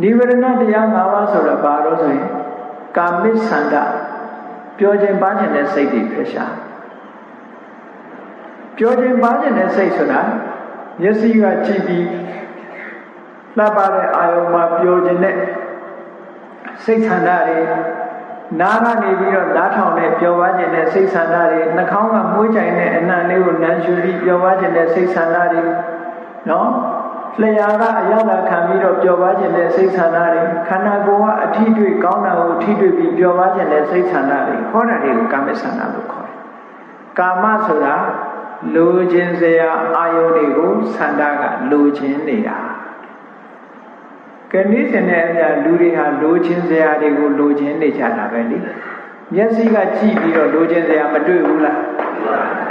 နိဝရဏတရား၅ပါးဆိုတာဘာလို့ဆိုရင်ကာမိသန္တာပြောခြင်းပါခြင်းတဲ့စိတ်တွေဖြစ်ရှာပြောခြင်းပါခြင်းတဲ့စိတ်ဆိုတာမျက်စိကကြည့်ပြီးလှပတဲ့အာယုံမှာပြောခြင်းတဲ့စိတ်ဆန္ဒတွေနားကနေပြီးတော့နားထောင်တဲ့ပျော်ပါခြင်းတဲ့စိတ်ဆန္ဒတွေနှာခေါင်းကမွေးကြိုင်တဲ့အနံ့လေးကိုနမ်းရှူပြီးပျော်ပါခြင်းတဲ့စိတ်ဆန္ဒတွေနော် လျှာကအရသာခံပြီးတော့ပျော်ပါခြင်းတဲ့စိတ်ဆန္ဒတွေခန္ဓာကိုယ်ကအထီးတွေ့ကောင်းတာကိုထီးတွေ့ပြီးပျော်ပါခြင်းတဲ့စိတ်ဆန္ဒတွေခေါ်တာတွေကိုကာမဆန္ဒလို့ခေါ်တယ်။ကာမဆိုတာလိုခြင်းစရာအာယုန်တွေကိုဆန္ဒကလိုခြင်းနေတာ။ကနေ့စနေအရာလူတွေဟာလိုခြင်းစရာတွေကိုလိုခြင်းနေကြတာပဲလေ။မျက်စိကကြည့်ပြီးတော့လိုခြင်းစရာမတွေ့ဘူးလား။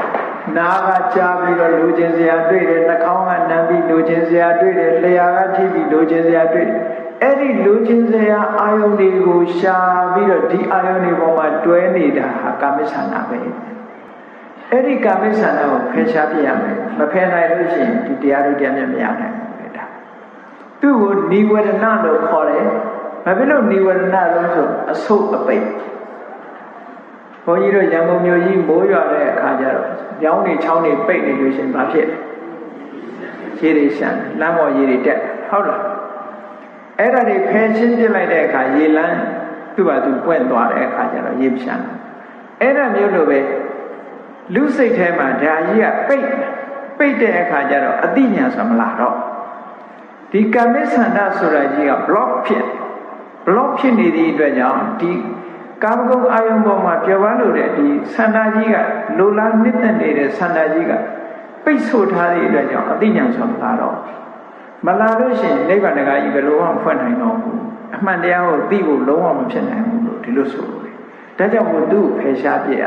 နားကကြားပြီးတော့လိုချင်စရာတွေ့တယ်နှာခေါင်းကနမ်းပြီးလိုချင်စရာတွေ့တယ်လျှာကကြည့်ပြီးလိုချင်စရာတွေ့တယ်အဲ့ဒီလိုချင်စရာအာယုန်တွေကိုရှာပြီးတော့ဒီအာယုန်တွေပေါ်မှာတွဲနေတာဟာကာမိဆန္ဒပဲအဲ့ဒီကာမိဆန္ဒကိုဖယ်ရှားပြရမယ်မဖယ်နိုင်လို့ရှိရင်ဒီတရားတို့တရားမြတ်မရနိုင်ဘူးဒါသူ့ကိုနိဝရဏလို့ခေါ်တယ်ဘာဖြစ်လို့နိဝရဏလို့ဆိုအဆုတ်အပိတ်ဘု န်းကြီးတို့ရန်ကုန်မြို့ကြီးမိုးရွာတဲ့အခါကျတော့ရောင်းနေချောင်းနေပိတ်နေလို့ရှင်ဘာဖြစ်ရေတွေရှမ်းလမ်းပေါ်ရေတွေတက်ဟုတ်လားအဲ့ဒါတွေဖယ်ရှင်းပြလိုက်တဲ့အခါရေလမ်းသူ့ဘာသူပွင့်သွားတဲ့အခါကျတော့ရေဖြန်းအဲ့ဒါမျိုးလိုပဲလူစိတ်ထဲမှာဓာကြီးကပိတ်ပိတ်တဲ့အခါကျတော့အတိညာဆိုမလာတော့ဒီကမ္မဆန္ဒဆိုတာကြီးက block ဖြစ် block ဖြစ်နေသည့်အတွက်ကြောင့်ဒီ ကာမဂုဏ်အာယုံပေါ်မှာပြောပါလို့တဲ့ဒီဆန္ဒကြီးကလိုလားနှစ်သက်နေတဲ့ဆန္ဒကြီးကပိတ်ဆို့ထားတဲ့အတွက်ကြောင့်အသိဉာဏ်ဆိုမလာတော့မလာလို့ရှိရင်နိဗ္ဗာန်တကားကြီးဘယ်လိုမှဖွင့်နိုင်တော့ဘူးအမှန်တရားကိုသိဖို့လုံးဝမဖြစ်နိုင်ဘူးလို့ဒီလိုဆိုလို့ဒါကြောင့်မို့သူ့ဖယ်ရှားပြရ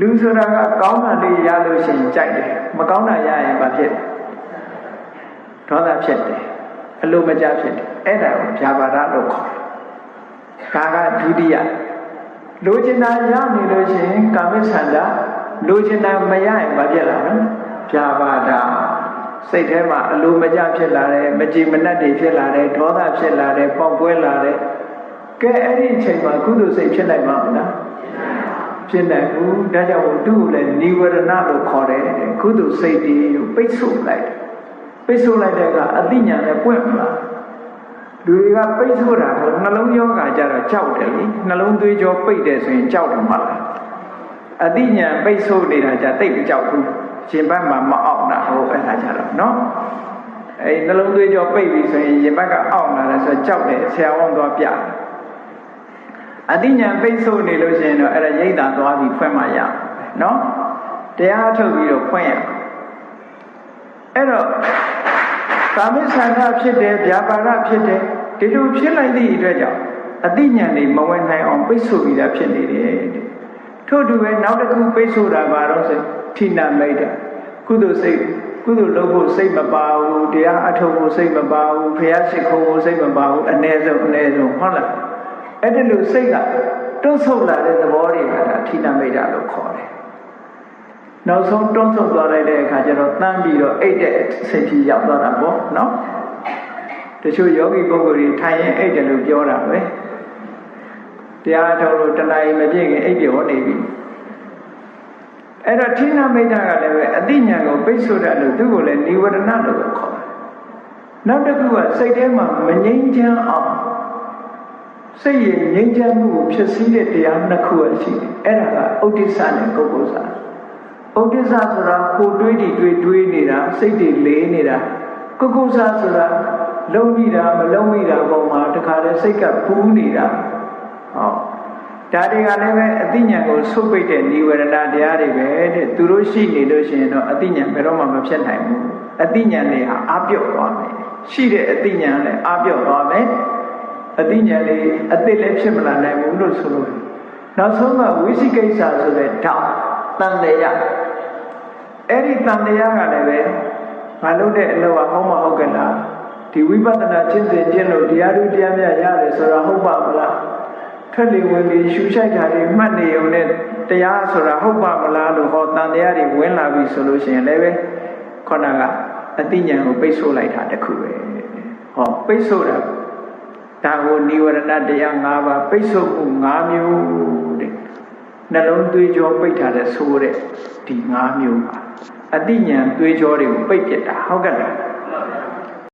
လူဆိုတာကကောင်းတာလေးရလို့ရှိရင်ကြိုက်တယ်မကောင်းတာရရင်ဘာဖြစ်ဒေါသဖြစ်တယ်အလိုမကျဖြစ်တယ်အဲ့ဒါကိုဗျာပါဒလို့ခေါ်တယ် ကာကဒုတိယလိုချင်တာရနေလို့ရှိရင်ကာမိဆန္ဒလိုချင်တာမရရင်ဘာဖြစ်လာလဲဖြာပါတာစိတ်ထဲမှာအလိုမကျဖြစ်လာတယ်မကြည်မနှက်တွေဖြစ်လာတယ်ဒေါသဖြစ်လာတယ်ပေါက်ကွဲလာတယ်ကဲအဲ့ဒီအချိန်မှာကုသိုလ်စိတ်ဖြစ်နိုင်မှာမလားဖြစ်နိုင်ဘူးဒါကြောင့်သူ့ကိုလည်းនិဝရဏလို့ခေါ်တယ်ကုသိုလ်စိတ်တွေကိုပိတ်ဆို့လိုက်ပိတ်ဆို့လိုက်တဲ့ကအသိဉာဏ်နဲ့ပွင့်မလား လူတွေကပိတ်ဆို့တာကိုနှလုံးယောဂါကြတော့ကြောက်တယ်လေနှလုံးသွေးကြောပိတ်တယ်ဆိုရင်ကြောက်တယ်မလားအတိညာပိတ်ဆို့နေတာကြတိတ်မကြောက်ဘူးရှင်ဘက်မှာမအောင်တာဟိုအဲ့ဒါကြတော့နော်အဲနှလုံးသွေးကြောပိတ်ပြီဆိုရင်ရင်ဘက်ကအောင့်လာတယ်ဆိုကြောက်တယ်ဆရာဝန်သွားပြအတိညာပိတ်ဆို့နေလို့ရှိရင်တော့အဲ့ဒါရိတ်တာသွားပြီးဖွင့်မှရနော်တရားထုတ်ပြီးတော့ဖွင့်ရအဲ့တော့ ကာမိဆန္ဒဖြစ်တယ်ဗျာပါဒဖြစ်တယ်ဒီလိုဖြစ်လိုက်သည့်အတွက်ကြောင့်အတိညာဉ်တွေမဝင်နိုင်အောင်ပိတ်ဆို့ပြီးသားဖြစ်နေတယ်တဲ့ထို့တူပဲနောက်တစ်ခုပိတ်ဆို့တာပါတော့ဆိုထိနာမိတ်တာကုသိုလ်စိတ်ကုသိုလ်လုပ်ဖို့စိတ်မပါဘူးတရားအထုတ်ဖို့စိတ်မပါဘူးဖះရှိခိုးဖို့စိတ်မပါဘူးအ ਨੇ ဆုံးအ ਨੇ ဆုံးဟုတ်လားအဲ့ဒီလိုစိတ်ကတွန့်ဆုတ်လာတဲ့သဘောတွေကဒါထိနာမိတ်တာလို့ခေါ်တယ် နောက်ဆုံးတွန်းဆုတ်သွားလိုက်တဲ့အခါကျတော့တန်းပြီးတော့အိတ်တဲ့စိတ်ကြီးရောက်သွားတာပေါ့နော်တချို့ယောဂီပုဂ္ဂိုလ်တွေထိုင်ရင်အိတ်တယ်လို့ပြောတာပဲတရားထုတ်လို့တဏှာမပြည့်ခင်အိတ်ပြောနေပြီအဲ့တော့ထိနာမိတ်တာကလည်းပဲအတိညာကိုပိတ်ဆို့တယ်လို့သူ့ကိုလည်းនិဝရဏလို့ပဲခေါ်တယ်နောက်တစ်ခုကစိတ်ထဲမှာမငြိမ်းချမ်းအောင်စိတ်ရဲ့ငြိမ်းချမ်းမှုကိုဖြစ်စည်းတဲ့တရားနှစ်ခုရှိတယ်အဲ့ဒါကဥဒိစ္စနဲ့ကုက္ကုစာ ဥဒိစ္စဆိုတာကိုတွေးတည်တွေးတွေးနေတာစိတ်တွေလေးနေတာကုက္ကုစာဆိုတာလုံးမိတာမလုံးမိတာပုံမှာတခါလဲစိတ်ကပူးနေတာဟောဒါတွေကလည်းပဲအတိညာကိုဆုတ်ပိတ်တဲ့និဝရဏတရားတွေပဲတဲ့သူတို့ရှိနေလို့ရှိရင်တော့အတိညာဘယ်တော့မှမဖြစ်နိုင်ဘူးအတိညာတွေဟာအပြော့သွားမယ်ရှိတဲ့အတိညာလည်းအပြော့သွားမယ်အတိညာလေးအစ်စ်လည်းဖြစ်မလာနိုင်ဘူးလို့ဆိုလို့နောက်ဆုံးကဝိသိကိစ္စဆိုတဲ့ဓာတ် တန်တရားအဲ့ဒီတန်တရားကလည်းပဲမလုပ်တဲ့အလုပ်ကဟောမဟုတ်ကလားဒီဝိပဿနာကျင့်စဉ်ကျင့်လို့တရားဓုတရားမြတ်ရတယ်ဆိုတာဟုတ်ပါမလားထွက်လေဝင်လေရှူရှိုက်တာတွေမှတ်နေုံနဲ့တရားဆိုတာဟုတ်ပါမလားလို့ဟောတန်တရားတွေဝင်လာပြီဆိုလို့ရှိရင်လည်းပဲခေါဏကအတိညာဉ်ကိုပိတ်ဆို့လိုက်တာတခုပဲဟဟောပိတ်ဆို့တာဒါကိုនិဝရဏတရား၅ပါးပိတ်ဆို့မှု၅မျိုးတဲ့ နှလုံးသွေးကြောပိတ်ထားတဲ့ဆိုးတဲ့ဒီ၅မျိုးပါအတိညာသွေးကြောတွေကိုပိတ်ပြတာဟုတ်ကဲ့လား